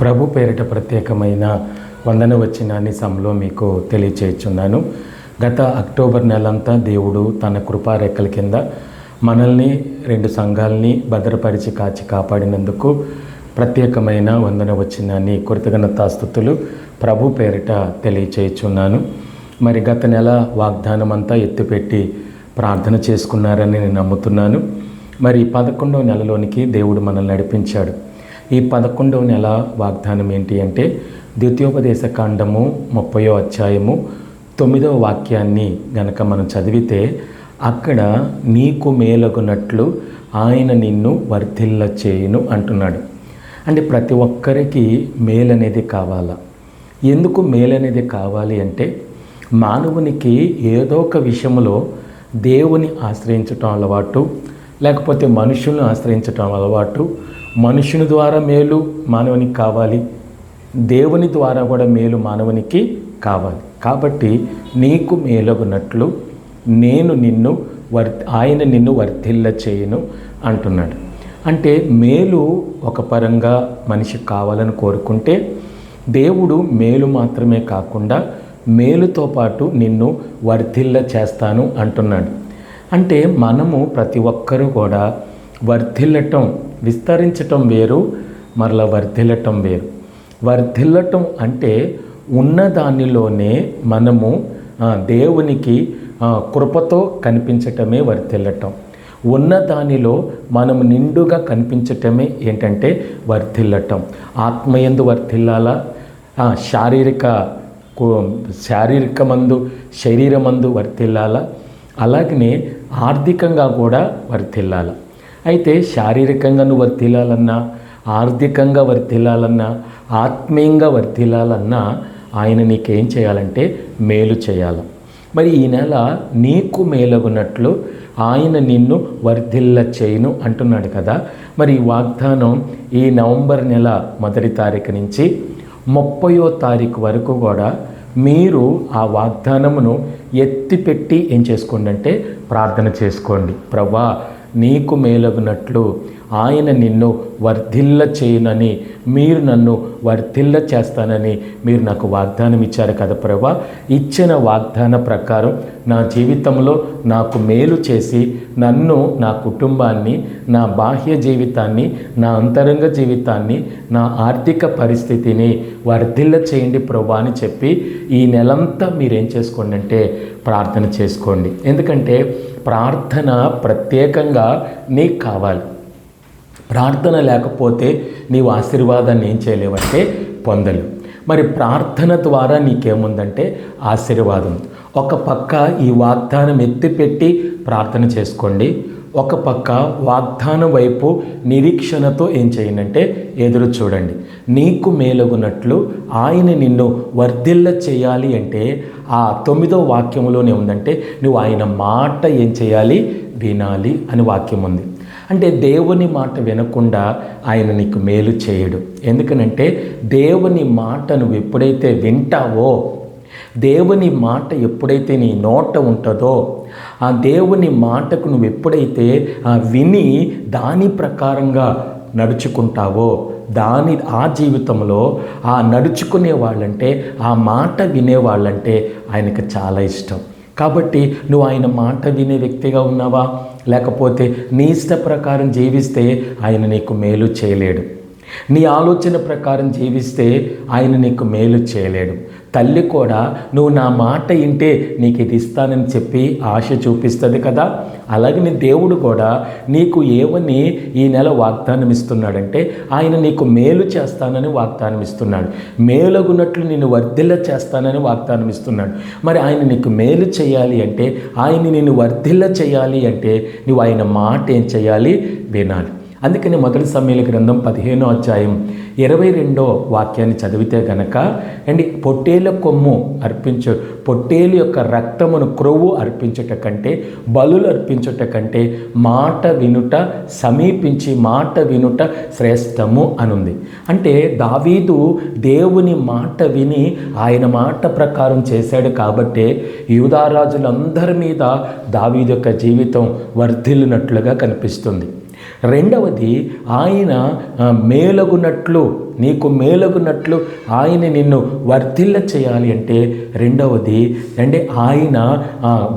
ప్రభు పేరిట ప్రత్యేకమైన వందన వచ్చినాన్ని సమలో మీకు తెలియచేస్తున్నాను. గత అక్టోబర్ నెలంతా దేవుడు తన కృపారెక్కల కింద మనల్ని రెండు సంఘాలని భద్రపరిచి కాచి కాపాడినందుకు ప్రత్యేకమైన వందన వచ్చినాన్ని కృతజ్ఞతాస్థుతులు ప్రభు పేరిట తెలియచేయుచున్నాను మరి గత నెల వాగ్దానం అంతా ఎత్తిపెట్టి ప్రార్థన చేసుకున్నారని నేను నమ్ముతున్నాను. మరి పదకొండవ నెలలోనికి దేవుడు మనల్ని నడిపించాడు. ఈ పదకొండవ నెల వాగ్దానం ఏంటి అంటే ద్వితీయోపదేశ కాండము ముప్పయో అధ్యాయము తొమ్మిదవ వాక్యాన్ని గనక మనం చదివితే అక్కడ నీకు మేలగునట్లు ఆయన నిన్ను వర్ధిల్ల చేయును అంటున్నాడు. అంటే ప్రతి ఒక్కరికి మేలు అనేది కావాలా? ఎందుకు మేలు అనేది కావాలి అంటే మానవునికి ఏదో ఒక విషయంలో దేవుని ఆశ్రయించటం అలవాటు లేకపోతే మనుషులను ఆశ్రయించటం అలవాటు మనుషుని ద్వారా మేలు మానవునికి కావాలి. దేవుని ద్వారా కూడా మేలు మానవునికి కావాలి. కాబట్టి నీకు మేలగునట్లు నేను నిన్ను వర్ ఆయన నిన్ను వర్ధిల్ల చేయను అంటున్నాడు. అంటే మేలు ఒక పరంగా మనిషి కావాలని కోరుకుంటే దేవుడు మేలు మాత్రమే కాకుండా మేలుతో పాటు నిన్ను వర్ధిల్ల చేస్తాను అంటున్నాడు. అంటే మనము ప్రతి ఒక్కరూ కూడా వర్ధిల్లటం విస్తరించటం వేరు మరలా వర్ధిల్లటం వేరు. వర్ధిల్లటం అంటే ఉన్న దానిలోనే మనము దేవునికి కృపతో కనిపించటమే వర్ధిల్లటం. ఉన్న దానిలో మనం నిండుగా కనిపించటమే ఏంటంటే వర్ధిల్లటం. ఆత్మయందు వర్ధిల్లాలా? శారీరక శారీరక మందు శరీరమందు వర్తిల్లాల అలాగనే ఆర్థికంగా కూడా వర్తిల్లాల అయితే శారీరకంగా నువ్వు వర్తిల్లాలన్నా ఆర్థికంగా వర్తిల్లాలన్నా ఆత్మీయంగా వర్తిల్లాలన్నా ఆయన నీకేం చేయాలంటే మేలు చేయాలి. మరి ఈ నెల నీకు మేలగునట్లు ఆయన నిన్ను వర్ధిల్ల చేయను అంటున్నాడు కదా. మరి ఈ వాగ్దానం ఈ నవంబర్ నెల మొదటి తారీఖు నుంచి ముప్పయో తారీఖు వరకు కూడా మీరు ఆ వాగ్దానమును ఎత్తిపెట్టి ఏం చేసుకోండి అంటే ప్రార్థన చేసుకోండి. ప్రభా నీకు మేలగునట్లు ఆయన నిన్ను వర్ధిల్ల చేయనని మీరు నన్ను వర్ధిల్ల చేస్తానని మీరు నాకు వాగ్దానం ఇచ్చారు కదా ప్రభా. ఇచ్చిన వాగ్దాన ప్రకారం నా జీవితంలో నాకు మేలు చేసి నన్ను నా కుటుంబాన్ని నా బాహ్య జీవితాన్ని నా అంతరంగ జీవితాన్ని నా ఆర్థిక పరిస్థితిని వర్ధిల్ల చేయండి ప్రభా అని చెప్పి ఈ నెలంతా మీరేం చేసుకోండి అంటే ప్రార్థన చేసుకోండి. ఎందుకంటే ప్రార్థన ప్రత్యేకంగా నీకు కావాలి. ప్రార్థన లేకపోతే నీవు ఆశీర్వాదాన్ని ఏం చేయలేవంటే పొందలేవు. మరి ప్రార్థన ద్వారా నీకేముందంటే ఆశీర్వాదం. ఒక పక్క ఈ వాగ్దానం ఎత్తిపెట్టి ప్రార్థన చేసుకోండి. ఒక పక్క వాగ్దానం వైపు నిరీక్షణతో ఏం చేయనంటే ఎదురు చూడండి. నీకు మేలగునట్లు ఆయన నిన్ను వర్ధిల్ల చేయాలి అంటే ఆ తొమ్మిదో వాక్యంలోనే ఉందంటే నువ్వు ఆయన మాట ఏం చేయాలి? వినాలి అని వాక్యం ఉంది. అంటే దేవుని మాట వినకుండా ఆయన నీకు మేలు చేయడు. ఎందుకనంటే దేవుని మాట నువ్వు ఎప్పుడైతే వింటావో దేవుని మాట ఎప్పుడైతే నీ నోట ఉంటుందో ఆ దేవుని మాటకు నువ్వు ఎప్పుడైతే విని దాని ప్రకారంగా నడుచుకుంటావో? దాని ఆ జీవితంలో ఆ నడుచుకునే వాళ్ళంటే ఆ మాట వినేవాళ్ళంటే ఆయనకు చాలా ఇష్టం. కాబట్టి నువ్వు ఆయన మాట వినే వ్యక్తిగా ఉన్నావా? లేకపోతే నీ ఇష్ట ప్రకారం జీవిస్తే ఆయన నీకు మేలు చేయలేడు. నీ ఆలోచన ప్రకారం జీవిస్తే ఆయన నీకు మేలు చేయలేడు. తల్లి కూడా నువ్వు నా మాట వింటే నీకు ఇది ఇస్తానని చెప్పి ఆశ చూపిస్తుంది కదా. అలాగే నీ దేవుడు కూడా నీకు ఏమని ఈ నెల వాగ్దానం ఇస్తున్నాడంటే ఆయన నీకు మేలు చేస్తానని వాగ్దానం ఇస్తున్నాడు మేలగున్నట్లు నేను వర్ధిల్ల చేస్తానని వాగ్దానం ఇస్తున్నాడు మరి ఆయన నీకు మేలు చేయాలి అంటే ఆయన నేను వర్ధిల్ల చేయాలి అంటే నువ్వు ఆయన మాట ఏం చేయాలి? వినాలి. అందుకని మొదటి సమయాల గ్రంథం పదిహేనో అధ్యాయం ఇరవై రెండో వాక్యాన్ని చదివితే గనక అండి పొట్టేల కొమ్ము అర్పించు పొట్టేలు యొక్క రక్తమును క్రొవ్వు అర్పించుట కంటే బలులు అర్పించుట కంటే మాట వినుట సమీపించి మాట వినుట శ్రేష్టము అనుంది. అంటే దావీదు దేవుని మాట విని ఆయన మాట ప్రకారం చేశాడు కాబట్టే యూదారాజులందరి మీద దావీదు యొక్క జీవితం వర్ధిల్లినట్లుగా కనిపిస్తుంది. రెండవది ఆయన మేలగునట్లు నీకు మేలగునట్లు ఆయన నిన్ను వర్ధిల్ల చేయాలి అంటే రెండవది అంటే ఆయన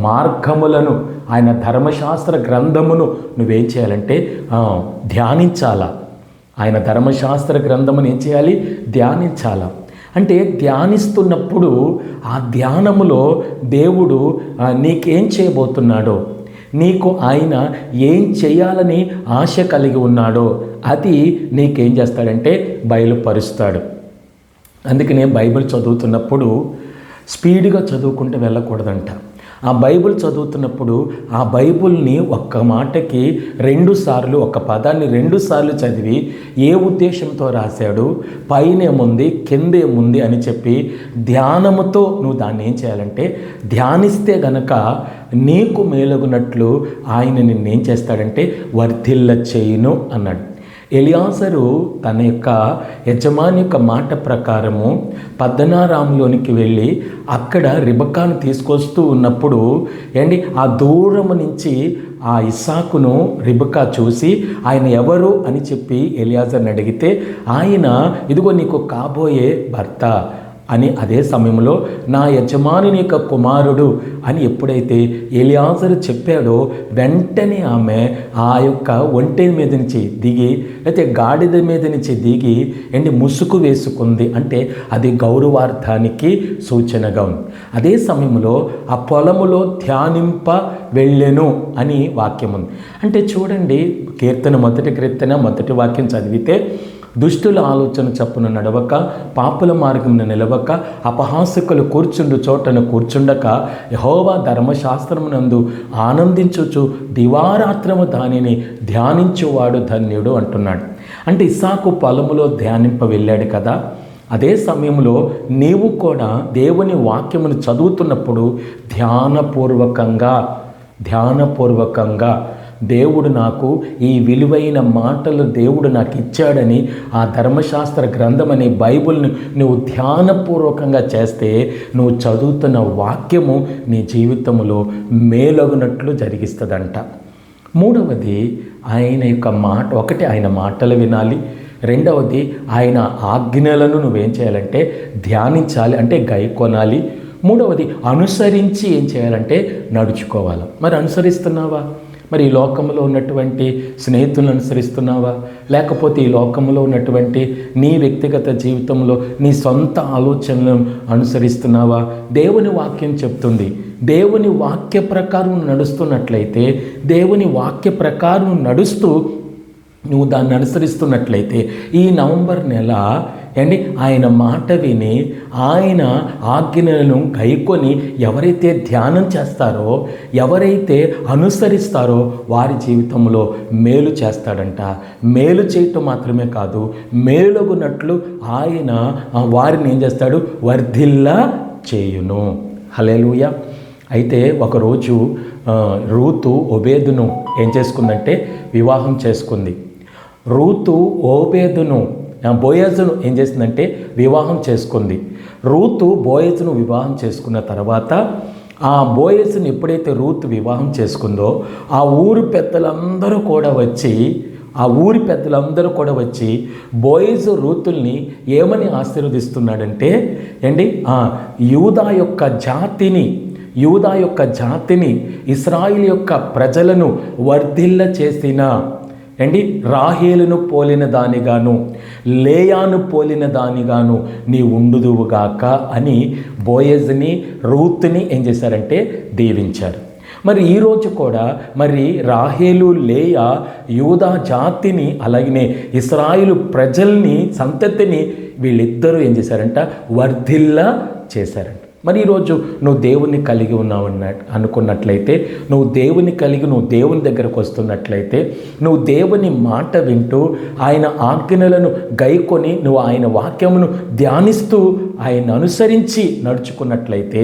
మార్గములను ఆయన ధర్మశాస్త్ర గ్రంథమును నువ్వేం చేయాలంటే ధ్యానించాల ధ్యానించాలా. ఆయన ధర్మశాస్త్ర గ్రంథమును ఏం చేయాలి? ధ్యానించాలా. అంటే ధ్యానిస్తున్నప్పుడు ఆ ధ్యానములో దేవుడు నీకేం చేయబోతున్నాడో నీకు ఆయన ఏం చేయాలని ఆశ కలిగి ఉన్నాడో అది నీకేం చేస్తాడంటే బయలుపరుస్తాడు. అందుకనే బైబిల్ చదువుతున్నప్పుడు స్పీడ్గా చదువుకుంటూ వెళ్ళకూడదంట. ఆ బైబిల్ చదువుతున్నప్పుడు ఆ బైబుల్ని ఒక్క మాటకి రెండు సార్లు ఒక పదాన్ని రెండు సార్లు చదివి ఏ ఉద్దేశంతో రాశాడు? పైన ఏముంది కింద ఏముంది అని చెప్పి ధ్యానముతో నువ్వు దాన్ని ఏం చేయాలంటే ధ్యానిస్తే గనక నీకు మేలుగునట్లు ఆయన నిన్నేం చేస్తాడంటే వర్ధిల్ల చేయును అన్నాడు. ఎలియాసరు తన యొక్క యజమాని యొక్క మాట ప్రకారము పద్దనారాములోనికి వెళ్ళి అక్కడ రిబకాను తీసుకొస్తూ ఉన్నప్పుడు ఏంటి? ఆ దూరము నుంచి ఆ ఇస్సాకును రిబకా చూసి ఆయన ఎవరు? అని చెప్పి ఎలియాజర్ని అడిగితే ఆయన ఇదిగో నీకు కాబోయే భర్త. అని అదే సమయంలో నా యజమానిని యొక్క కుమారుడు అని ఎప్పుడైతే ఎలియాజరు చెప్పాడో వెంటనే ఆమె ఆ యొక్క ఒంటె మీద నుంచి దిగి లేకపోతే గాడిద మీద నుంచి దిగి అండి ముసుగు వేసుకుంది అంటే అది గౌరవార్థానికి సూచనగా ఉంది. అదే సమయంలో ఆ పొలములో ధ్యానింప వెళ్ళెను అని వాక్యం ఉంది. అంటే చూడండి కీర్తన మొదటి కీర్తన మొదటి వాక్యం చదివితే దుష్టుల ఆలోచన చప్పున నడవక పాపుల మార్గమున నిలవక అపహాసకులు కూర్చుండు చోటను కూర్చుండక యహోవా ధర్మశాస్త్రమునందు ఆనందించుచు దివారాత్రము దానిని ధ్యానించువాడు ధన్యుడు అంటున్నాడు. అంటే ఇసాకు పొలములో ధ్యానింప వెళ్ళాడు కదా. అదే సమయంలో నీవు కూడా దేవుని వాక్యమును చదువుతున్నప్పుడు ధ్యానపూర్వకంగా ధ్యానపూర్వకంగా దేవుడు నాకు ఈ విలువైన మాటలు దేవుడు నాకు ఇచ్చాడని ఆ ధర్మశాస్త్ర గ్రంథం అనే నువ్వు ధ్యానపూర్వకంగా చేస్తే నువ్వు చదువుతున్న వాక్యము నీ జీవితంలో మేలగునట్లు జరిగిస్తుందంట. మూడవది ఆయన యొక్క మాట ఒకటి ఆయన మాటలు వినాలి. రెండవది ఆయన ఆజ్ఞలను నువ్వేం చేయాలంటే ధ్యానించాలి అంటే గైకొనాలి మూడవది అనుసరించి ఏం చేయాలంటే నడుచుకోవాలి. మరి అనుసరిస్తున్నావా? మరి ఈ లోకంలో ఉన్నటువంటి స్నేహితులను అనుసరిస్తున్నావా? లేకపోతే ఈ లోకంలో ఉన్నటువంటి నీ వ్యక్తిగత జీవితంలో నీ సొంత ఆలోచనలను అనుసరిస్తున్నావా? దేవుని వాక్యం చెప్తుంది. దేవుని వాక్య ప్రకారం నడుస్తున్నట్లయితే దేవుని వాక్య ప్రకారం నడుస్తూ నువ్వు దాన్ని అనుసరిస్తున్నట్లయితే ఈ నవంబర్ నెల అండి ఆయన మాట విని ఆయన ఆజ్ఞలను గైకొని ఎవరైతే ధ్యానం చేస్తారో ఎవరైతే అనుసరిస్తారో వారి జీవితంలో మేలు చేస్తాడంట. మేలు చేయటం మాత్రమే కాదు మేలుగునట్లు ఆయన వారిని ఏం చేస్తాడు? వర్ధిల్లా చేయును. హలేలుయ అయితే ఒకరోజు రూతు ఒబేదును ఏం చేసుకుందంటే వివాహం చేసుకుంది. రూతు ఓబేదును బోయజును ఏం చేసిందంటే వివాహం చేసుకుంది. రూతు బోయజును వివాహం చేసుకున్న తర్వాత ఆ బోయస్ని ఎప్పుడైతే రూత్ వివాహం చేసుకుందో ఆ ఊరు పెద్దలందరూ కూడా వచ్చి ఆ ఊరి పెద్దలందరూ కూడా వచ్చి బోయిజ్ రూతుల్ని ఏమని ఆశీర్వదిస్తున్నాడంటే ఏంటి? ఆ యూదా యొక్క జాతిని యూదా యొక్క జాతిని ఇస్రాయిల్ యొక్క ప్రజలను వర్ధిల్ల చేసిన ఏంటి? రాహేలును పోలిన దానిగాను లేయాను పోలిన దానిగాను నీ ఉండుదువుగాక అని బోయజ్ని రూత్ని ఏం చేశారంటే దీవించారు. మరి ఈరోజు కూడా మరి రాహేలు లేయ యూదా జాతిని అలాగనే ఇస్రాయిలు ప్రజల్ని సంతతిని వీళ్ళిద్దరూ ఏం చేశారంట? వర్ధిల్లా చేశారంట. మరి ఈరోజు నువ్వు దేవుణ్ణి కలిగి ఉన్నావు అనుకున్నట్లయితే నువ్వు దేవుని కలిగి నువ్వు దేవుని దగ్గరకు వస్తున్నట్లయితే నువ్వు దేవుని మాట వింటూ ఆయన ఆజ్ఞలను గైకొని నువ్వు ఆయన వాక్యమును ధ్యానిస్తూ ఆయన అనుసరించి నడుచుకున్నట్లయితే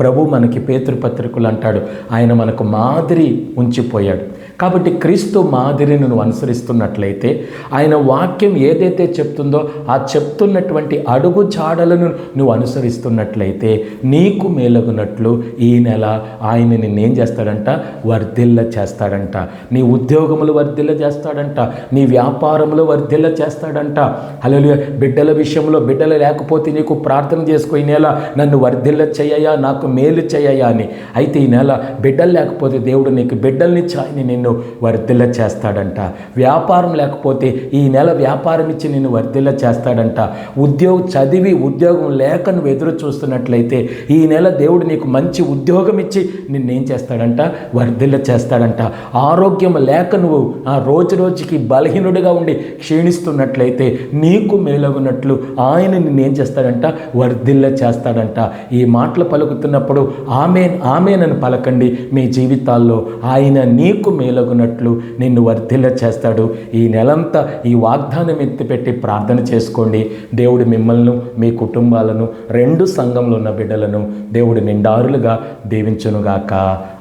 ప్రభు మనకి పేతృపత్రికలు అంటాడు. ఆయన మనకు మాదిరి ఉంచిపోయాడు. కాబట్టి క్రీస్తు మాదిరిని నువ్వు అనుసరిస్తున్నట్లయితే ఆయన వాక్యం ఏదైతే చెప్తుందో ఆ చెప్తున్నటువంటి అడుగు చాడలను నువ్వు అనుసరిస్తున్నట్లయితే నీకు మేలగునట్లు ఈ నెల ఆయన నిన్నేం చేస్తాడంట? వర్ధిల్ల చేస్తాడంట. నీ ఉద్యోగములు వర్ధిల్ల చేస్తాడంట. నీ వ్యాపారములు వర్ధిల్ల చేస్తాడంట. అలా బిడ్డల విషయంలో బిడ్డలు లేకపోతే నీకు ప్రార్థన చేసుకో ఈ నెల. నన్ను వర్ధిల్ల చేయయా నాకు మేలు చేయయా అని అయితే ఈ నెల బిడ్డలు లేకపోతే దేవుడు నీకు బిడ్డల్ని చాయని నిన్ను వర్ధిల్ల చేస్తాడంట. వ్యాపారం లేకపోతే ఈ నెల వ్యాపారం ఇచ్చి నిన్ను వర్ధిల్ల చేస్తాడంట. ఉద్యోగం చదివి ఉద్యోగం లేక నువ్వు ఎదురు చూస్తున్నట్లయితే ఈ నెల దేవుడు నీకు మంచి ఉద్యోగం ఇచ్చి నిన్నేం చేస్తాడంట? వర్ధిల్ల చేస్తాడంట. ఆరోగ్యం లేక నువ్వు ఆ రోజు రోజుకి బలహీనుడిగా ఉండి క్షీణిస్తున్నట్లయితే నీకు మేలగునట్లు ఆయన నిన్నేం చేస్తాడంట? వర్ధిల్ల చేస్తాడంట. ఈ మాటలు పలుకుతున్నప్పుడు ఆమెన్ ఆమెనని పలకండి. మీ జీవితాల్లో ఆయన నీకు మేలగునట్లు నిన్ను వర్ధిల్ల చేస్తాడు. ఈ నెలంతా ఈ వాగ్దానం ఎత్తిపెట్టి ప్రార్థన చేసుకోండి. దేవుడు మిమ్మల్ని మీ కుటుంబాలను రెండు సంఘంలో ఉన్న బిడ్డలను దేవుడు నిండారులుగా దీవించునుగాక.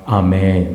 ఆమె